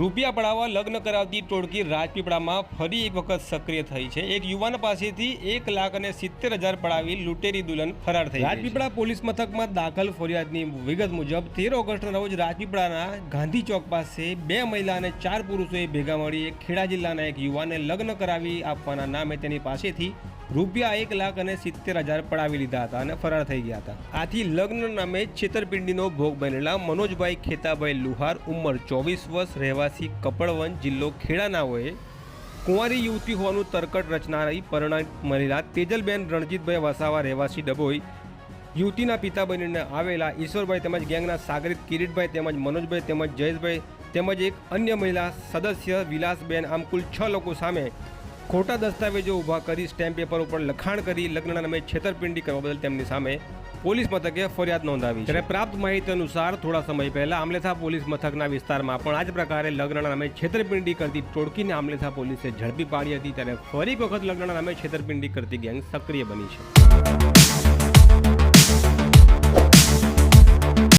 રૂપિયા પડાવવા લગ્ન કરાવતી ટોળકી રાજપીપળામાં ફરી એક વખત સક્રિય થઈ છે. એક યુવાન પાસેથી એક લાખ અને સિત્તેર હજાર પડાવી લૂંટેરી દુલ્હન ફરાર થઈ રાજપીપળા પોલીસ મથકમાં દાખલ ફરિયાદની વિગત મુજબ તેર ઓગસ્ટના રોજ રાજપીપળાના ગાંધી ચોક પાસે બે મહિલા અને ચાર પુરુષોએ ભેગા મળી એક ખેડા જિલ્લાના એક યુવાનને લગ્ન કરાવી આપવાના નામે તેની પાસેથી રૂપિયા એક લાખ અને સિત્તેર હજાર પડાવી લીધા હતા અને ફરાર થઈ ગયા હતા. આથી લગ્ન નામે છેતરપિંડીનો ભોગ બનેલા મનોજભાઈ ખેતાભાઈ લુહાર ઉંમર ચોવીસ વર્ષ રહેવાસી કપડવન જિલ્લો ખેડાના હોય કુંવારી યુવતી હોવાનું તરકટ રચનારી પરિણામ મહિલા તેજલબેન રણજીતભાઈ વસાવા રહેવાસી ડભોઈ યુવતીના પિતા બનીને આવેલા ઈશ્વરભાઈ તેમજ ગેંગના સાગરિત કિરીટભાઈ તેમજ મનોજભાઈ તેમજ જયેશભાઈ તેમજ એક અન્ય મહિલા સદસ્ય વિલાસબેન આમ કુલ છ લોકો સામે ખોટા દસ્તાવેજો ઊભા કરી સ્ટેમ્પ પેપર ઉપર લખાણ કરી લગ્નના નામે છેતરપિંડી કરવા બદલ તેમની સામે પોલીસ મથકે ફરિયાદ નોંધાવી ત્યારે પ્રાપ્ત માહિતી અનુસાર થોડા સમય પહેલા આમલેથા પોલીસ મથકના વિસ્તારમાં પણ આ જ પ્રકારે લગ્નના નામે છેતરપિંડી કરતી ટોળકીને આમલેથા પોલીસે ઝડપી પાડી હતી. ત્યારે ફરી વખત લગ્નના નામે છેતરપિંડી કરતી ગેંગ સક્રિય બની છે.